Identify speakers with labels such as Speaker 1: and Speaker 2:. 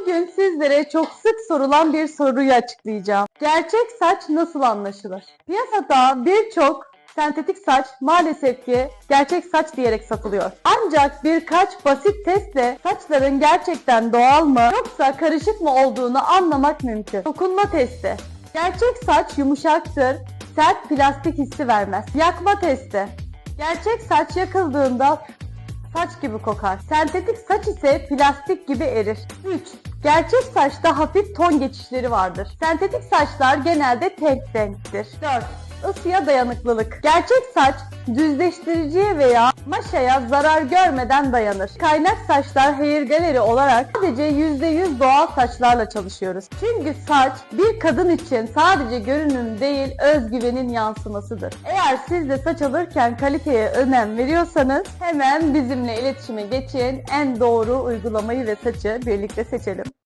Speaker 1: Bugün sizlere çok sık sorulan bir soruyu açıklayacağım. Gerçek saç nasıl anlaşılır? Piyasada birçok sentetik saç maalesef ki gerçek saç diyerek satılıyor. Ancak birkaç basit testle saçların gerçekten doğal mı yoksa karışık mı olduğunu anlamak mümkün. Dokunma testi. Gerçek saç yumuşaktır, sert plastik hissi vermez. Yakma testi. Gerçek saç yakıldığında saç gibi kokar. Sentetik saç ise plastik gibi erir. 3. Gerçek saçta hafif ton geçişleri vardır. Sentetik saçlar genelde tek renktir. 4. Isıya dayanıklılık. Gerçek saç düzleştiriciye veya maşaya zarar görmeden dayanır. Kaynak saçlar hair gallery olarak sadece %100 doğal saçlarla çalışıyoruz. Çünkü saç bir kadın için sadece görünüm değil özgüvenin yansımasıdır. Eğer siz de saç alırken kaliteye önem veriyorsanız hemen bizimle iletişime geçin. En doğru uygulamayı ve saçı birlikte seçelim.